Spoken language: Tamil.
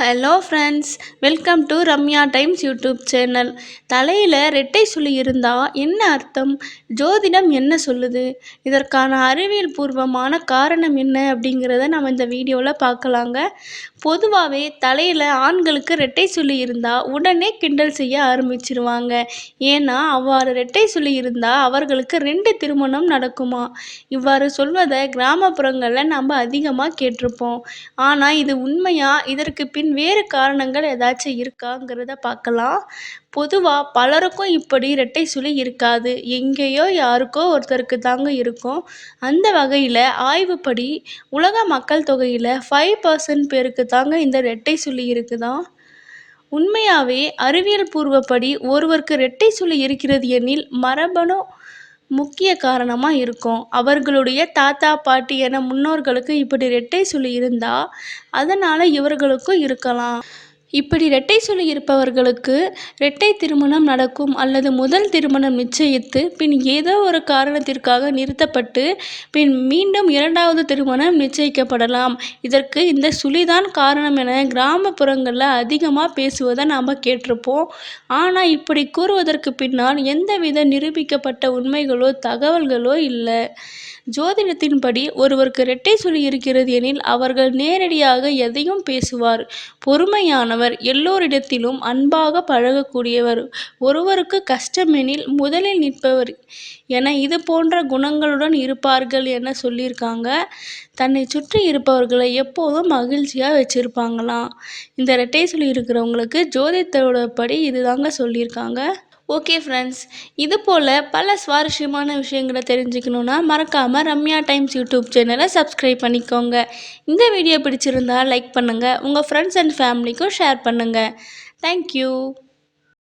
Hello friends welcome to Ramya times YouTube channel தலையில் ரெட்டை சுழி இருந்தால் என்ன அர்த்தம்? ஜோதிடம் என்ன சொல்லுது? இதற்கான அறிவியல் பூர்வமான காரணம் என்ன அப்படிங்கிறத நம்ம இந்த வீடியோவில் பார்க்கலாங்க. பொதுவாகவே தலையில் ஆண்களுக்கு ரெட்டை சுழி இருந்தால் உடனே கிண்டல் செய்ய ஆரம்பிச்சிருவாங்க. ஏன்னா அவ்வாறு ரெட்டை சுழி இருந்தால் அவர்களுக்கு ரெண்டு திருமணம் நடக்குமா? இவ்வாறு சொல்வதை கிராமப்புறங்களில் நம்ம அதிகமாக கேட்டிருப்போம். ஆனால் இது உண்மையாக இதற்கு பின் வேறு காரணங்கள் ஏதாச்சும் இருக்காங்கிறத பார்க்கலாம். பொதுவாக பலருக்கும் இப்படி ரெட்டை சுழி இருக்காது. எங்கேயோ யாருக்கோ ஒருத்தருக்கு தாங்க இருக்கும். அந்த வகையில் ஆய்வுப்படி உலக மக்கள் தொகையில் ஃபைவ் பர்சன்ட் பேருக்கு தாங்க இந்த ரெட்டை சுழி இருக்குதான் உண்மையாகவே அறிவியல் பூர்வப்படி ஒருவருக்கு ரெட்டை சுழி இருக்கிறது எனில் மரபணு முக்கிய காரணமாக இருக்கும். அவர்களுடைய தாத்தா பாட்டி என முன்னோர்களுக்கு இப்படி ரெட்டை சுழி இருந்தால் அதனால் இவர்களுக்கும் இருக்கலாம். இப்படி இரட்டை சொல்லி இருப்பவர்களுக்கு இரட்டை திருமணம் நடக்கும் அல்லது முதல் திருமணம் நிச்சயித்து பின் ஏதோ ஒரு காரணத்திற்காக நிறுத்தப்பட்டு பின் மீண்டும் இரண்டாவது திருமணம் நிச்சயிக்கப்படலாம். இதற்கு இந்த சுழிதான் காரணம் என கிராமப்புறங்களில் அதிகமாக பேசுவதை நாம் கேட்டிருப்போம். ஆனால் இப்படி கூறுவதற்கு பின்னால் எந்தவித நிரூபிக்கப்பட்ட உண்மைகளோ தகவல்களோ இல்லை. ஜோதிடத்தின்படி ஒருவருக்கு இரட்டை சொல்லி இருக்கிறது எனில் அவர்கள் நேரடியாக எதையும் பேசுவார். பொறுமையானவர் எல்லோரிடத்திலும் அன்பாக பழகக்கூடியவர். ஒருவருக்கு கஷ்டமெனில் முதலில் நிற்பவர் என இது போன்ற குணங்களுடன் இருப்பார்கள் என சொல்லியிருக்காங்க. தன்னை சுற்றி இருப்பவர்களை எப்போதும் மகிழ்ச்சியாக வச்சுருப்பாங்களாம். இந்த ரெட்டை சொல்லி இருக்கிறவங்களுக்கு ஜோதிடத்தோட படி இதுதாங்க சொல்லியிருக்காங்க. ஓகே ஃப்ரெண்ட்ஸ் இது போல் பல சுவாரஸ்யமான விஷயங்களை தெரிஞ்சுக்கணுன்னா மறக்காமல் ரம்யா டைம்ஸ் யூடியூப் சேனலை சப்ஸ்கிரைப் பண்ணிக்கோங்க. இந்த வீடியோ பிடிச்சிருந்தா லைக் பண்ணுங்கள் உங்கள் ஃப்ரெண்ட்ஸ் அண்ட் ஃபேமிலிக்கும் ஷேர் பண்ணுங்கள் தேங்க்யூ